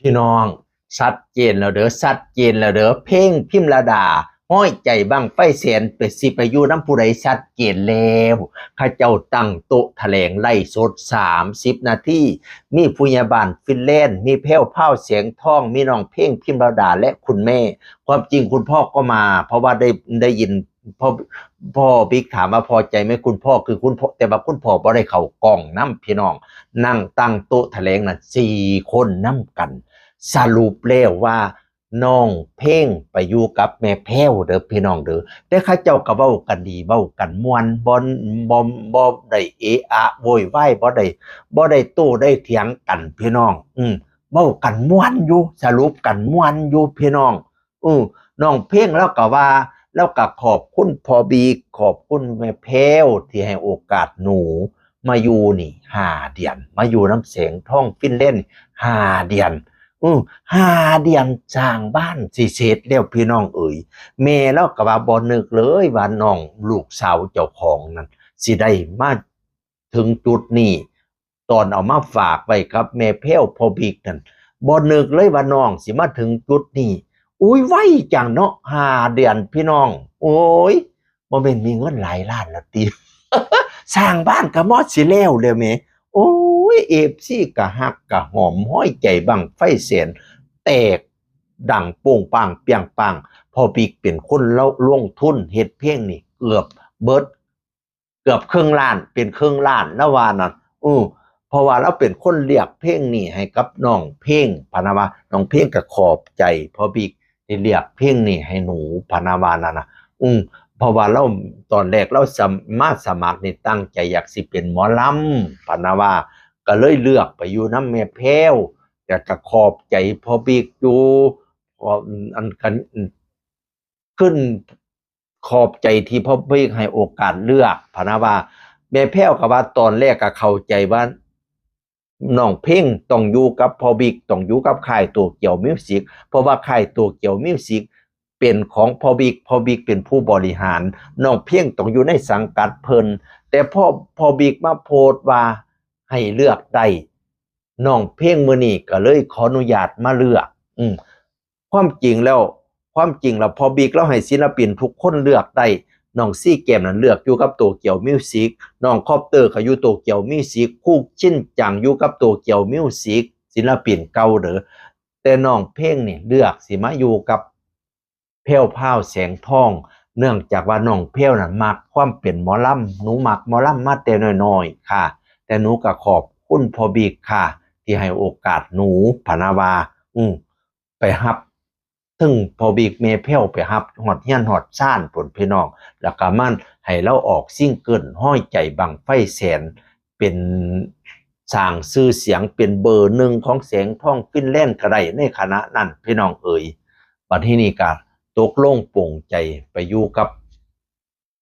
พี่น้องชัดเจนแล้วเด้อชัดเจนแล้วเด้อเพ่งพิมระดาห้อยใจบังไฟเสียนไปสิไปอยู่น้ำผู้ใดชัดเจนแล้วข้าเจ้าตั้งโต๊ะแถลงไล่สดสามสิบนาทีมีผู้ยาบาลฟินแลนด์มีแพ้วเผาเสียงท่องมีน้องเพ่งพิมระดาและคุณแม่ ความจริงคุณพ่อก็มา เพราะว่าได้ได้ยินพ่อพ่อบิ๊กถามว่าพอใจไหมคุณพ่อคือคุณพ่อแต่ว่าคุณพ่อบ่ได้เข้ากล้องน้ำพี่น้อง นั่งตั้งโต๊ะแถลงน่ะสี่คนน้ำกัน สรุปแล้วว่าน้องเพ่งไปอยู่กับแม่แพ้วเด้อพี่น้องเด้อแต่เข้าเจ้าก็เว้ากันดีเว้ากันมวนบ่บ่บ่ได้เอะอะโวยวายบ่ได้บ่ได้โต้ได้เถียงกันพี่น้อง อืมเว้ากันมวนอยู่สรุปกันมวนอยู่พี่น้องอือน้องเพ่งแล้วก็ว่า แล้วก็ขอบคุณพอบีขอบคุณแม่แพ้วที่ให้โอกาสหนูมาอยู่นี่หาเดือนมาอยู่น้ำเสียงท่องฟินเล่นหาเดือน อือหาเดือนสร้างบ้านสิเสร็จแล้วพี่น้องเอ๋ยแม่แล้วก็ว่าบ่นึกเลยว่าน้องลูกสาวเจ้าของนั้นสิได้มาถึงจุดนี้ตอนเอามาฝากไว้ครับแม่แพ้วพอบิกนั่นบ่นึกเลยว่าน้องสิมาถึงจุดนี้อุ้ยไวจังเนาะหาเดือนพี่น้อง โอ้ยบ่เป็นมีเงินหลายล้านละติสร้างบ้านกับมอดสิแล้วเลยแหม โอ้ยเอฟซีกะฮักกะหอมห้อยใจบังไฟเสียนแตกดังโป่งปังเปียงปัง พอปีกเป็นคนเล่าลงทุนเฮ็ดเพลงนี่เกือบเบิดเกือบครึ่งล้านเป็นครึ่งล้านนะวานั่นอือเพราะว่าเราเป็นคนเรียกเพลงนี่ให้กับน้องเพลงพานาวาน้องเพลงก็ขอบใจพอปีกได้เรียกเพลงนี่ให้หนูพานาวานั่นนะอือ เพราะว่าเราตอนแรกเราสมมาสมัครนี่ตั้งใจอยากสิเป็นหมอลำปานาว่าก็เลยเลือกไปอยู่น้ำแม่แพ้วแต่ก็ขอบใจพอบีกอยู่พออันกันขึ้นขอบใจที่พ่อบีกให้โอกาสเลือกพานาว่าแม่แพ้วก็ว่าตอนแรกก็เข้าใจว่าน้องเพ่งต้องอยู่กับพอบิ๊กต้องอยู่กับค่ายตัวเกี่ยวมิวสิกเพราะว่าค่ายตัวเกี่ยวมิวสิก เป็นของพอบิ๊กพอบิ๊กเป็นผู้บริหารน้องเพียงต้องอยู่ในสังกัดเพิ่นแต่พอพอบิ๊กมาโพสต์ว่าให้เลือกได้น้องเพียงมือนี้ก็เลยขออนุญาตมาเลือก อืมความจริงแล้ว ความจริงแล้วพอบิ๊กเราให้ศิลปินทุกคนเลือกได้น้องซี่เกมนั้นเลือกอยู่กับโตเกี่ยวมิวสิกน้องคอปเตอร์เขาอยู่โตเกี่ยวมิวสิกคู่ชิ้นจังอยู่กับโตเกี่ยวมิวสิกศิลปินเก่าเด้อแต่น้องเพลงนี่เลือกสิมาอยู่กับ เพลวพราวแสงทอง เนื่องจากว่าน้องเพลวนั้นมักความเป็นหมอลำหนูมักหมอลำมาแต่น้อยๆค่ะ แต่หนูก็ขอบคุณพอบีกค่ะ ที่ให้โอกาสหนูพนาวา อืมไปฮับถึงพอบีกเมเพลวไปฮับหอดเฮียนหอดซ่านผลพี่น้อง แล้วก็มันให้เราออกซิ่งเกิลห้อยใจบังไฟแสนเป็นสร้างชื่อเสียงเป็นเบอร์หนึ่งของเสียงท่องฟินแลนด์กระไรในคณะนั้นพี่น้องเอ๋ยบัดที่นี่ก็ ตกลงโป่งใจไปอยู่กับ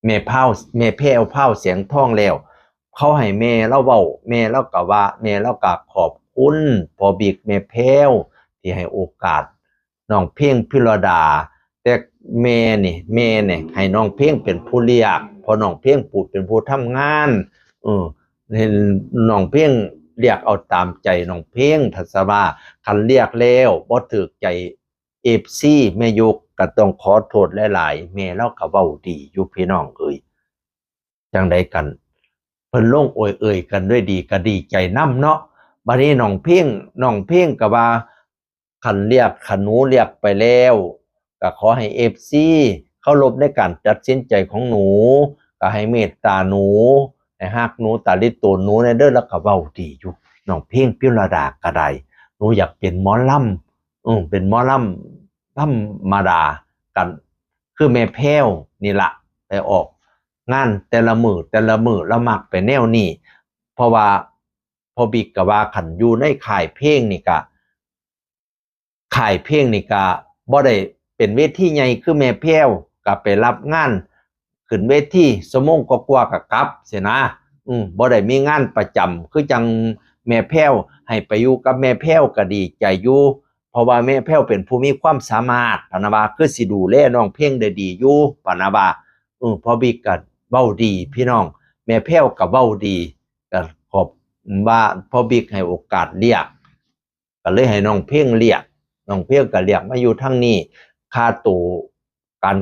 แม่เผาแม่แพ้วเผาเสียงท่องแล้ว เขาให้แม่เล่าเว้าแม่เล่าก็ว่าแม่เล่าก็ขอบคุณพอบิกแม่แพ้วที่ให้โอกาสน้องเพ่งพิรดา แต่แม่นี่แม่นี่ให้น้องเพ่งเป็นผู้เรียก พอน้องเพ่งปูดเป็นผู้ทำงานเออเห็นน้องเพ่งเรียกเอาตามใจน้องเพ่งทัศวาคันเรียกแล้วบ่ถูกใจเอฟซีแม่ยก ก็ต้องขอโทษหลายๆแม่เราก็เว้าดีอยู่พี่น้องเอ้ยจังใดกัน เพิ่นลงโอยเอ่ยกันด้วยดีก็ดีใจนํเนาะบัดนี้น้องเพ่งน้องเพ่งก็ว่าคันเรียกคันหนูเรียกไปแล้วก็ขอให้เอฟซีเคารพในการตัดสินใจของหนู ก็ให้เมตตาหนูให้ฮักหนูตาลิตูนหนูในเด้อแล้วก็เว้าดีอยู่น้องเพ่งพิรดาก็ไดหนูอยากเป็นหมอลำอืมเป็นหมอลำ ธรรมดากัน คือแม่แพ้วนี่ละไปออก งานแต่ละมือแต่ละมือละมักไปแนวนี้เพราะว่าพอบิกกับว่าขันอยู่ในข่ายเพลงนี่กะข่ายเพลงนี่กะบ่ได้เป็นเวทีใหญ่คือแม่แพ้วก็ไปรับงานขึ้นเวทีสมงก็กว่ากับกลับเสียนะ อืมบ่ได้มีงานประจำคือจังแม่แพ้วให้ไปอยู่กับแม่แพ้วก็ดีใจอยู่ เพราะว่าแม่แพ้วเป็นผู้มีความสามารถปานาวาคือสิดูแลน้องเพ่งได้ดีอยู่ปานาวาเออพอบิ๊กก็เว้าดี พี่น้อง แม่แพ้วก็เว้าดีก็ขอบว่าพอบิ๊กให้โอกาสเรียกก็เลยให้น้องเพ่งเรียกน้องเพ่งก็เรียกมาอยู่ทั้งนี้ค่าตัวการ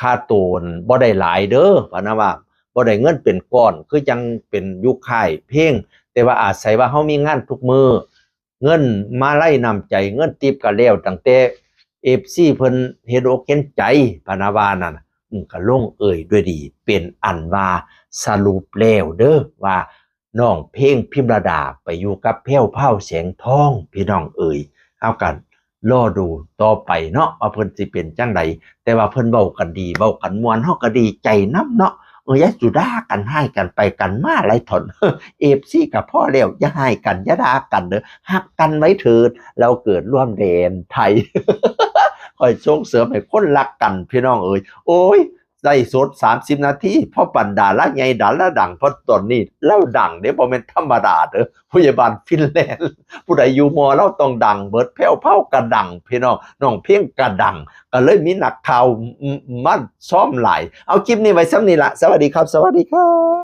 ค่าตัวบ่ได้หลายเด้อพะนะว่าบ่ได้เงินเป็นก้อนคือจังเป็นยุคค่ายเพ่งแต่ว่าอาศัยว่าเฮามีงานทุกมือ เงินมาไล่นำใจ เงินติบก็แล้วตั้งแต่ FC เพิ่นเฮ็ดอกเห็นใจพนะว่านั่นก็ลงเอ่ยด้วยดี เป็นอันว่าสรุปแล้วเด้อว่าน้องเพลงพิมรดาไปอยู่กับแพ้วเผาแสงทอง พี่น้องเอ่ยเอากันรอดูต่อไปเนาะว่าเพิ่นสิเป็นจังไดแต่ว่าเพิ่นเว้ากันดีเว้ากันมวนเฮาก็ดีใจนํเนาะ ยาจุดากันให้กันไปกันมาไรถนเอฟซีกับพ่อเร็วอย่าให้กันอย่าด่ากันเด้อหักกันไว้เถิดเราเกิดร่วมเดนไทยคอยส่งเสริมให้คนรักกันพี่น้องเอ้ยโอ้ย ได้สด30นาทีพ่อปันดาละไงดาละดังเพราะตอนนี้เล่าดังเด้บ่แม่นธรรมดาเด้อผู้ใหญ่บ้านฟินแลนด์ผู้ใดอยู่มอเล่าต้องดัง เบิดแพ้วเผากระดังพี่น้องน้องเพียงกระดัง ก็เลยมีหนักข่าวมันซ้อมหลายเอาคลิปนี้ไว้ซ้ำนี่ละสวัสดีครับ สวัสดีครับ